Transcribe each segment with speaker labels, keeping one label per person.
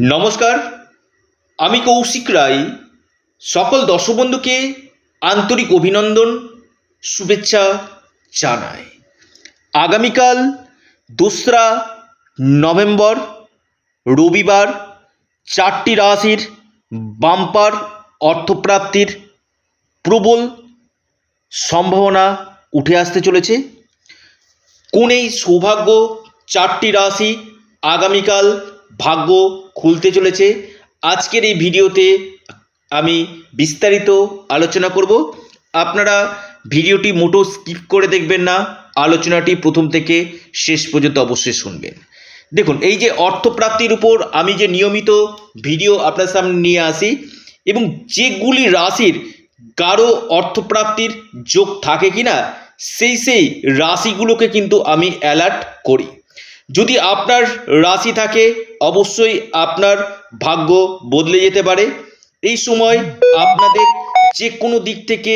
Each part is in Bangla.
Speaker 1: নমস্কার, আমি কৌশিক রায়। সকল দর্শক বন্ধুকে আন্তরিক অভিনন্দন, শুভেচ্ছা জানাই। আগামীকাল দোসরা নভেম্বর, রবিবার, চারটি রাশির বাম্পার অর্থপ্রাপ্তির প্রবল সম্ভাবনা উঠে আসতে চলেছে। কোন এই সৌভাগ্য চারটি রাশি আগামীকাল ভাগ্য খুলতে চলেছে। আজকের এই ভিডিওতে আমি বিস্তারিত আলোচনা করব। আপনারা ভিডিওটি মোটো স্কিপ করে দেখবেন না, আলোচনাটি প্রথম থেকে শেষ পর্যন্ত অবশ্যই শুনবেন। দেখুন, এই যে অর্থপ্রাপ্তির উপর আমি যে নিয়মিত ভিডিও আপনার সামনে নিয়ে আসি এবং যেগুলি রাশির গাঢ় অর্থপ্রাপ্তির যোগ থাকে কি না সেই সেই রাশিগুলোকে কিন্তু আমি অ্যালার্ট করি। যদি আপনার রাশি থাকে, অবশ্যই আপনার ভাগ্য বদলে যেতে পারে। এই সময় আপনাদের যে কোনো দিক থেকে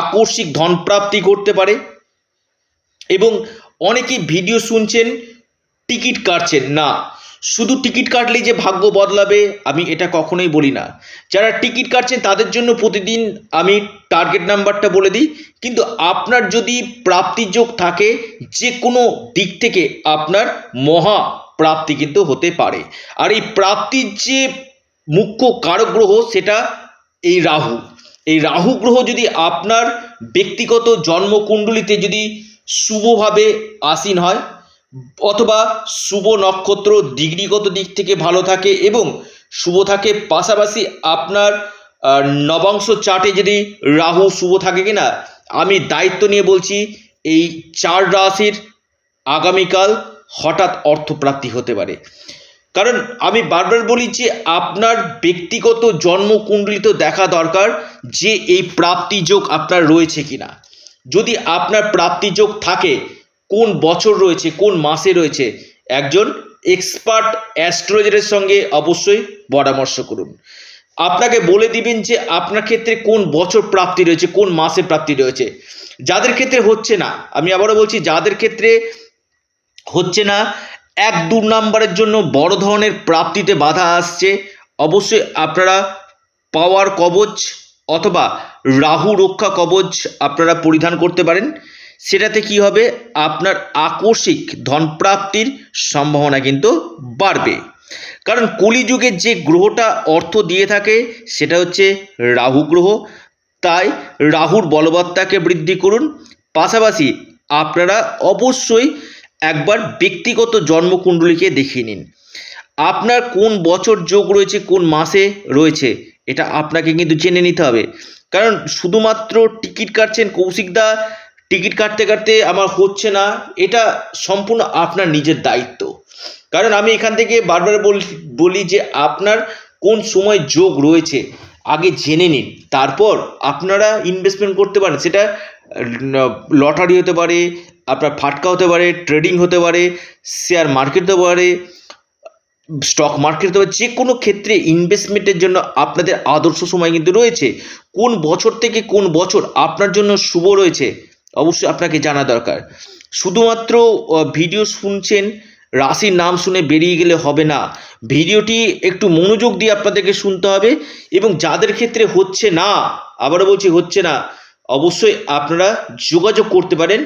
Speaker 1: আকস্মিক ধনপ্রাপ্তি করতে পারে এবং অনেকেই ভিডিও শুনছেন, টিকিট কাটছেন। না শুধু টিকিট কাটলেই যে ভাগ্য বদলাবে, আমি এটা কখনোই বলি না। যারা টিকিট কাটছেন, তাদের জন্য প্রতিদিন আমি টার্গেট নাম্বারটা বলে দিই। কিন্তু আপনার যদি প্রাপ্তির যোগ থাকে, যে কোনো দিক থেকে আপনার মহা প্রাপ্তি কিন্তু হতে পারে। আর এই প্রাপ্তির যে মুখ্য কারক গ্রহ, সেটা এই রাহু। এই রাহু গ্রহ যদি আপনার ব্যক্তিগত জন্মকুণ্ডলিতে যদি শুভভাবে আসীন হয় অথবা শুভ নক্ষত্র ডিগ্রিগত দিক থেকে ভালো থাকে এবং শুভ থাকে পাশাপাশি আপনার নবাংশ চার্টে যদি রাহু শুভ থাকে কিনা, আমি দায়িত্ব নিয়ে বলছি, এই চার রাশির আগামীকাল হঠাৎ অর্থপ্রাপ্তি হতে পারে। কারণ আমি বারবার বলি যে আপনার ব্যক্তিগত জন্মকুণ্ডলিত দেখা দরকার যে এই প্রাপ্তি যোগ আপনার রয়েছে কিনা। যদি আপনার প্রাপ্তি যোগ থাকে কোন বছর রয়েছে, কোন মাসে রয়েছে, একজন এক্সপার্ট অ্যাস্ট্রোলজারের সঙ্গে অবশ্যই পরামর্শ করুন। আপনাকে বলে দিবেন যে আপনার ক্ষেত্রে কোন বছর প্রাপ্তি রয়েছে, কোন মাসে প্রাপ্তি রয়েছে। যাদের ক্ষেত্রে হচ্ছে না, আমি আবারও বলছি, যাদের ক্ষেত্রে হচ্ছে না, এক দু নাম্বারের জন্য বড় ধরনের প্রাপ্তিতে বাধা আসছে, অবশ্যই আপনারা পাওয়ার কবচ অথবা রাহু রক্ষা কবচ আপনারা পরিধান করতে পারেন। সেটাতে কি হবে? আপনার আকস্মিক ধনপ্রাপ্তির সম্ভাবনা কিন্তু বাড়বে। কারণ কলিযুগের যে গ্রহটা অর্থ দিয়ে থাকে, সেটা হচ্ছে রাহু গ্রহ। তাই রাহুর বলবত্তাকে বৃদ্ধি করুন। পাশাপাশি আপনারা অবশ্যই একবার ব্যক্তিগত জন্মকুণ্ডলীকে দেখিয়ে নিন। আপনার কোন বছর যোগ রয়েছে, কোন মাসে রয়েছে, এটা আপনাকে কিন্তু জেনে নিতে হবে। কারণ শুধুমাত্র টিকিট কাটছেন কৌশিকদা টিকিট কাটতে কাটতে আমার হচ্ছে না, এটা সম্পূর্ণ আপনার নিজের দায়িত্ব। কারণ আমি এখান থেকে বারবার বল- যে আপনার কোন সময় যোগ রয়েছে, আগে জেনে নিন। তারপর আপনারা ইনভেস্টমেন্ট করতে পারেন। সেটা লটারি হতে পারে, আপনার ফাটকা হতে পারে ট্রেডিং হতে পারে শেয়ার মার্কেট হতে পারে স্টক মার্কেট হতে পারে, যে কোনো ক্ষেত্রে ইনভেস্টমেন্টের জন্য আপনাদের আদর্শ সময় কিন্তু রয়েছে। কোন বছর থেকে কোন বছর আপনার জন্য শুভ রয়েছে অবশ্যই আপনাকে জানা দরকার। শুধুমাত্র ভিডিও শুনছেন, রাশির নাম শুনে বেরিয়ে গেলে হবে না। ভিডিওটি একটু মনোযোগ দিয়ে আপনাদেরকে শুনতে হবে এবং যাদের ক্ষেত্রে হচ্ছে না, আবারও বলছি হচ্ছে না, অবশ্যই আপনারা যোগাযোগ করতে পারেন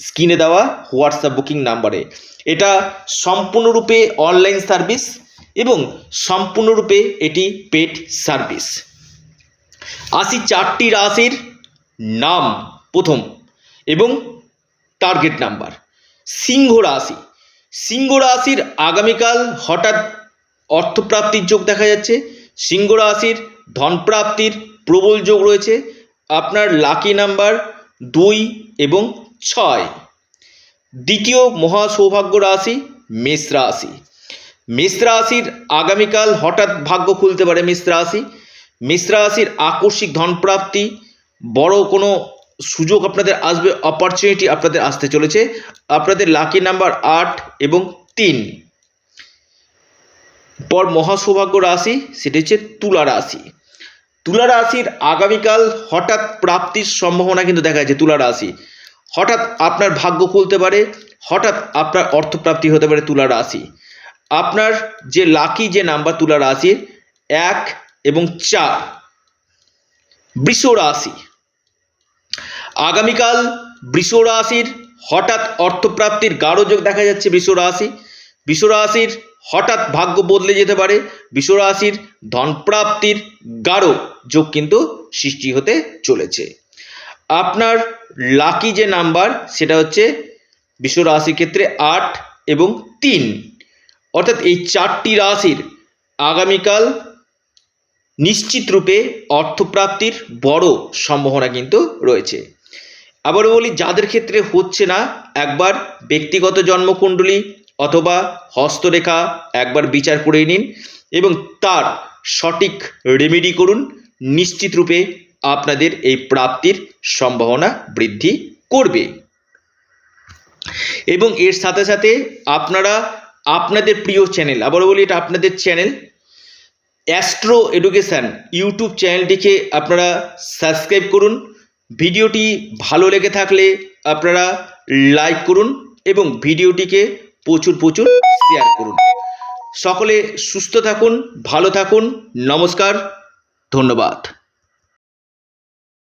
Speaker 1: স্ক্রিনে দেওয়া হোয়াটসঅ্যাপ বুকিং নাম্বারে। এটা সম্পূর্ণরূপে অনলাইন সার্ভিস এবং সম্পূর্ণরূপে এটি পেড সার্ভিস। আসি চারটি রাশির নাম। প্রথম এবং টার্গেট নাম্বার সিংহ রাশি। সিংহ রাশির আগামীকাল হঠাৎ অর্থপ্রাপ্তির যোগ দেখা যাচ্ছে। সিংহ রাশির ধনপ্রাপ্তির প্রবল যোগ রয়েছে। আপনার লাকি নাম্বার দুই এবং ছয়। দ্বিতীয় মহা সৌভাগ্য রাশি, মেষ রাশি। মেষ রাশির আগামীকাল হঠাৎ ভাগ্য খুলতে পারে মেষ রাশি। মেষ রাশির আকস্মিক ধনপ্রাপ্তি, বড় কোনো সুযোগ আপনাদের আসবে অপরচুনিটি আপনাদের আসতে চলেছে। আপনাদের লাকি নাম্বার আট এবং তিন। পর মহাসৌভাগ্য রাশি, সেটি হচ্ছে তুলা রাশি। তুলা রাশির আগামীকাল হঠাৎ প্রাপ্তির সম্ভাবনা কিন্তু দেখা যাচ্ছে তুলা রাশি। হঠাৎ আপনার ভাগ্য খুলতে পারে, হঠাৎ আপনার অর্থপ্রাপ্তি হতে পারে তুলা রাশি। আপনার যে লাকি যে নাম্বার তুলা রাশির, এক এবং চার। বৃষ রাশি। আগামীকাল বৃষ রাশির হঠাৎ অর্থপ্রাপ্তির গাঢ় যোগ দেখা যাচ্ছে বৃষ রাশি। বৃষ রাশির হঠাৎ ভাগ্য বদলে যেতে পারে। বৃষ রাশির ধনপ্রাপ্তির গাঢ় যোগ কিন্তু সৃষ্টি হতে চলেছে। আপনার লাকি যে নাম্বার সেটা হচ্ছে বৃষ রাশির ক্ষেত্রে আট এবং তিন। অর্থাৎ এই চারটি রাশির আগামীকাল নিশ্চিত রূপে অর্থপ্রাপ্তির বড় সম্ভাবনা কিন্তু রয়েছে। আবার বলি, যাদের ক্ষেত্রে হচ্ছে না, একবার ব্যক্তিগত জন্মকুণ্ডলী অথবা হস্তরেখা একবার বিচার করে নিন এবং তার সঠিক রেমেডি করুন। নিশ্চিত রূপে আপনাদের এই প্রাপ্তির সম্ভাবনা বৃদ্ধি করবে। এবং এর সাথে সাথে আপনারা আপনাদের প্রিয় চ্যানেল আবার বলি, এটা আপনাদের চ্যানেল, অ্যাস্ট্রো এডুকেশান ইউটিউব চ্যানেলটিকে আপনারা সাবস্ক্রাইব করুন। ভিডিওটি ভালো লেগে থাকলে আপনারা লাইক করুন এবং ভিডিওটিকে প্রচুর প্রচুর শেয়ার করুন। সকলে সুস্থ থাকুন, ভালো থাকুন, নমস্কার, ধন্যবাদ।